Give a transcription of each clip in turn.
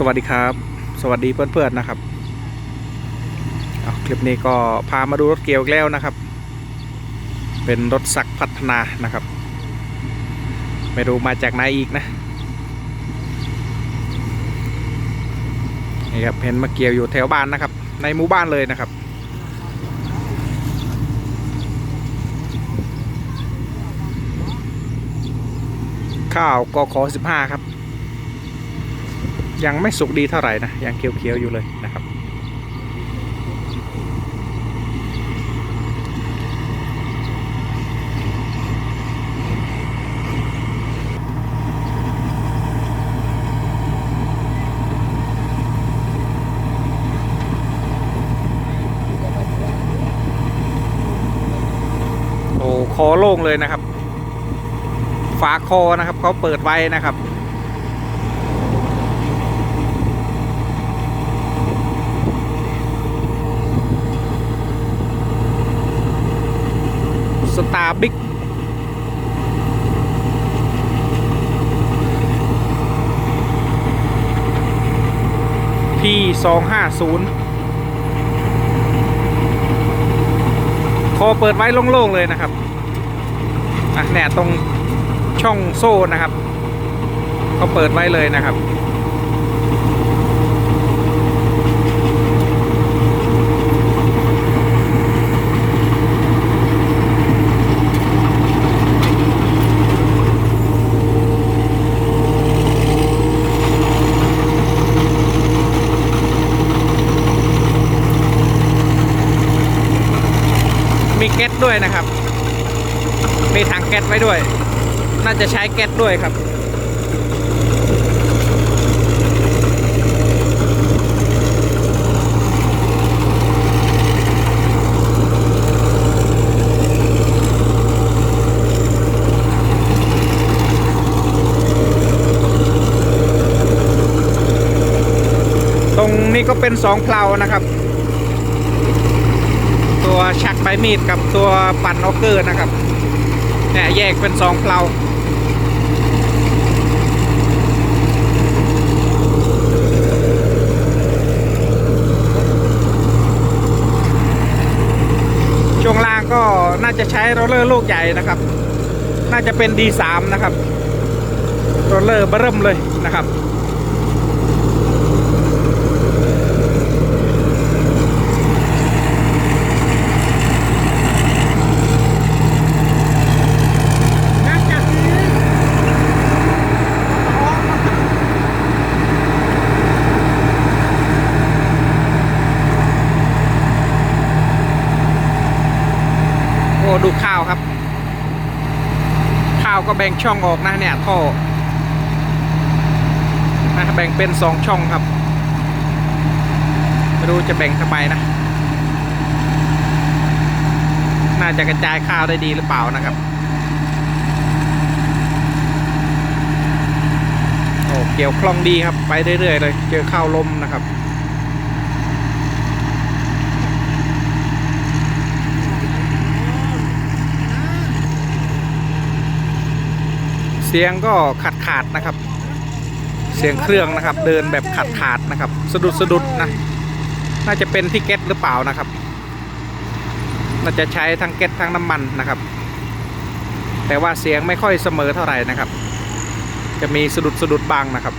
สวัสดีครับ สวัสดีเพื่อนๆนะครับเอาคลิปนี้ก็พามาดูรถเกียวแล้วนะครับ เป็นรถสักพัฒนานะครับ ไม่รู้มาจากไหนอีกนะนี่ครับเห็นมาเกียวอยู่แถวบ้านนะครับ ในหมู่บ้านเลยนะครับข้าวกขอ15ครับ ยังไม่สุกดีเท่าไหร่นะ ยังเคี้ยวๆอยู่เลยนะครับ โอ้คอโล่งเลยนะครับ ฝาคอนะครับเขาเปิดไว้นะครับ ส ตาบิ๊กพีสองห้าศูนย์คอเปิดไว้โล่งๆเลยนะครับอะเนี่ยตรงช่องโซ่นะครับ ก็เปิดไว้เลยนะครับ มีแก๊สด้วยนะครับ มีถังแก๊สไว้ด้วย น่าจะใช้แก๊สด้วยครับตรงนี้ก็เป็นสองเพลานะครับ ตัวชักใบมีดกับตัวปั่นออกเกอร์นะครับเนี่ยแยกเป็นสองเพลาช่วงล่างก็น่าจะใช้โรลเลอร์ลูกใหญ่นะครับ น่าจะเป็น D3 นะครับโรลเลอร์เบิ่มเลยนะครับ โอ้ดูข้าวครับ ข้าว ก็แบ่งช่องออกนะเนี่ยท่อนะแบ่งเป็นสองช่องครับไม่รู้จะแบ่งทำไมนะ น่าจะกระจายข้าวได้ดีหรือเปล่านะครับโอ้เกี่ยวคล่องดีครับไปเรื่อยๆเลย เจอข้าวลมนะครับ เสียงก็ขาดขาดนะครับ เสียงเครื่องนะครับ เดินแบบขาดขาดนะครับ สะดุดสะดุดนะ น่าจะเป็นที่เก็ตหรือเปล่านะครับ น่าจะใช้ทั้งเก็ตทั้งน้ำมันนะครับ แต่ว่าเสียงไม่ค่อยเสมอเท่าไหร่นะครับ จะมีสะดุดสะดุดบ้างนะครับ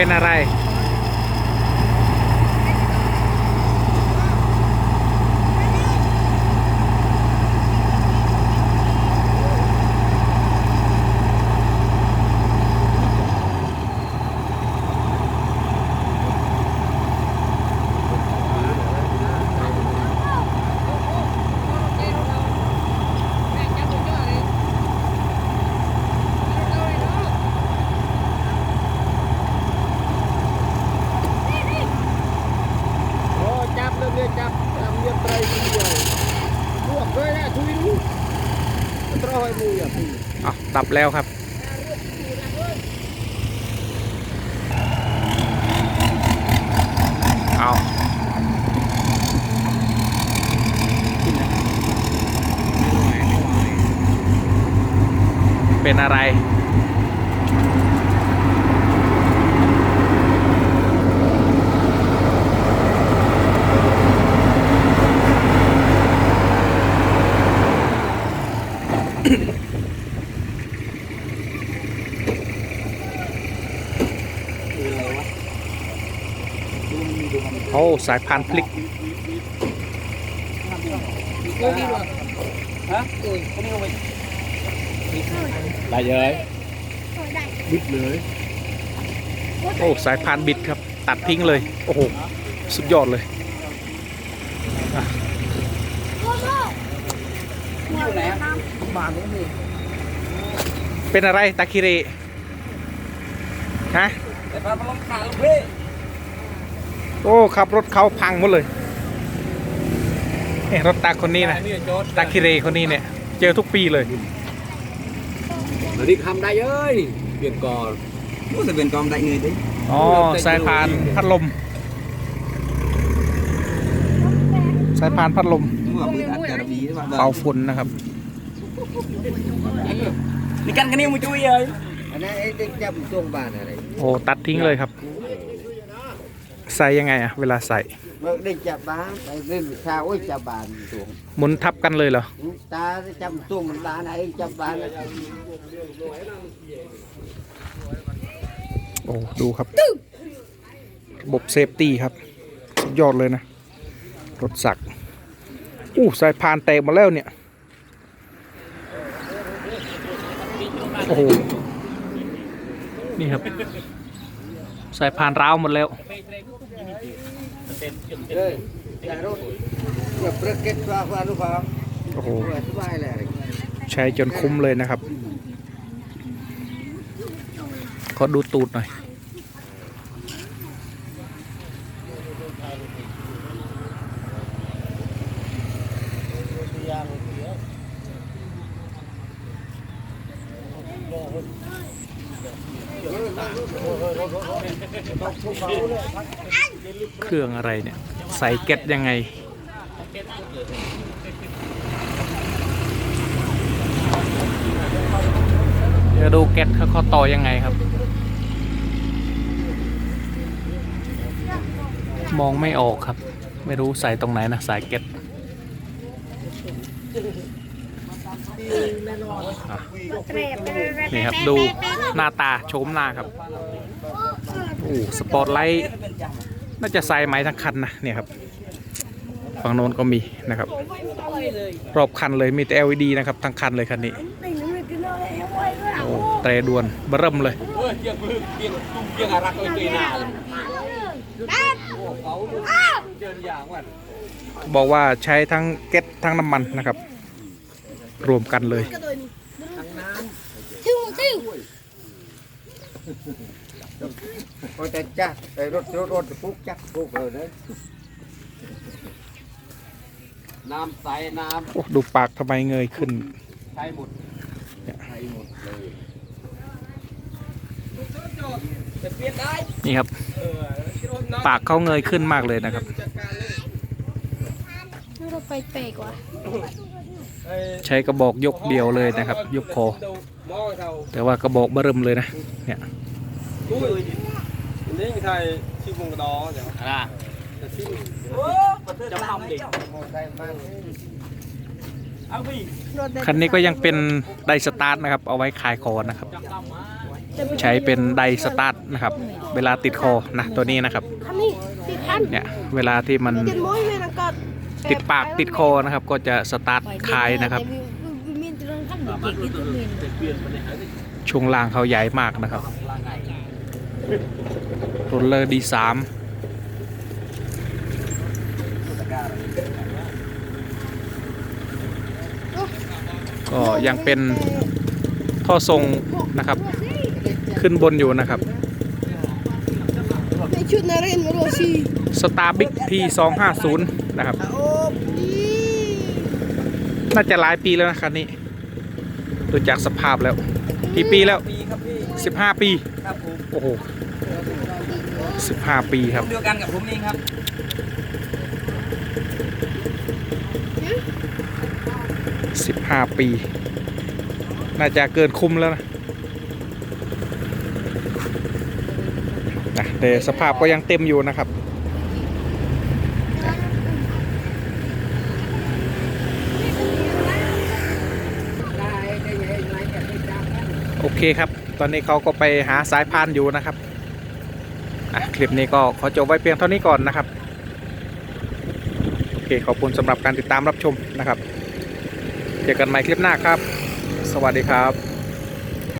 เป็นอะไร โอ้จับเลยเนี่ยจับจับเรียบไตรทีเดียวพวกเลยนะทุยดูตร อะตับแล้วครับเอาเป็นอะไร สายพานพลิกได้เลยบิดเลย โอ้สายพานบิดครับ ตัดทิ้งเลย โอ้โห สุดยอดเลยบานนี้เป็นอะไรตาคิเรฮะแต่พามาลงขาลูกพี่ โอ้ขับรถเขาพังหมดเลยเอ้รถตาคนนี้นะนี่โจทย์ตาคิเรคนนี้เนี่ย เจอทุกปีเลยเดี๋ยวนี้ทำได้เอ้ยเปลี่ยนก่อน Ủa sao bên con đại người đi อ๋อสายพานพัดลมสายพานพัดลม Đúng rồi, bữa đặt cà rà bì đó bạn เป่าฝุ่นนะครับ Đi canh cái niêu mà chui ơi อันนั้นไอ้เด็กจับช่วงบานอะไรโอ้ตัดทิ้งเลยครับ ใส่ยังไงอะเวลาใส่เมื่อได้จับบ้านไปเล่นข้าวโอ้ยจับบานช่วงหมุนทับกันเลยเหรอตาจับช่วงมันบ้านไหนจับบานโอ้ดูครับระบบเซฟตี้ครับสุดยอดเลยนะ รถสักอู้สายพานแตกหมาแล้วเนี่ย โอ้โห นี่ครับ สายพานร้าวหมดแล้ว โอ้โหใช้จนคุ้มเลยนะครับ ขอดูตูดหน่อย เเครื่องอะไรเนี่ย ใส่เก็ตยังไง เดี๋ยวดูเก็ตเขาเขาต่อยังไงครับ มองไม่ออกครับ ไม่รู้ใส่ตรงไหนนะสายเก็ตนี่ครับดูหน้าตาโฉมหน้าครับ อ้สปอร์ตไลท์น่าจะใส่ไหมทั้งคันนะเนี่ยครับฝั่งโน้นก็มีนะครับ รอบคันเลยมีแต่ LED นะครับทั้งคันเลยคันนี้โอ้เตรดวนเบริ่มเลยบอกว่าใช้ทั้งเก็ตทั้งน้ำมันนะครับ รวมกันเลย โอ้แต่จ้าไอ้รถรถรถปุ๊กจักปุ๊กเลยนะน้ำใสน้โอ้ดูปากทำไมเงยขึ้นำใช้หมดใช้หมดเลยนี่ครับปากเขาเงยขึ้นมากเลยนะครับเราไปเปกว่ะใช้กระบอกยกเดียวเลยนะครับ ยกคอแต่ว่ากระบอกเบริ่มเลยนะเนี่ย นี่ไทยชื่อวงกระดอเดี๋ยว À จะหอมดิคันนี้ก็ยังเป็นไดสตาร์ทนะครับ เอาไว้คลายคอนะครับ ใช้เป็นไดสตาร์ทนะครับ เวลาติดคอนะตัวนี้นะครับ คันนี้ติดคันเนี่ยเวลาที่มันเจนม้อยเวลาก็ติดปากติดคอนะครับ ก็จะสตาร์ทคลายนะครับ ช่วงล่างเขาใหญ่มากนะครับ โรลเลอร์ดีสามก็ยังเป็นท่อทรงนะครับ ขึ้นบนอยู่นะครับในชุดนักเรียนมาโรชีสตาร์บิ๊กทีสองห้าศูนย์นะครับโอ้ดีน่าจะหลายปีแล้วนะคันนี้ ดูจากสภาพแล้ว กี่ปีแล้วปีครับพี่ 15 ปี ครับผมโอ้โห15 ปีครับ เดียวกันกับผมเองครับ 15 ปี น่าจะเกินคุ้มแล้วนะนะแต่สภาพก็ยังเต็มอยู่นะครับ โอเคครับ ตอนนี้เขาก็ไปหาสายพานอยู่นะครับคลิปนี้ก็ขอจบไว้เพียงเท่านี้ก่อนนะครับโอเคขอบคุณสำหรับการติดตามรับชมนะครับ เจอกันใหม่คลิปหน้าครับ สวัสดีครับ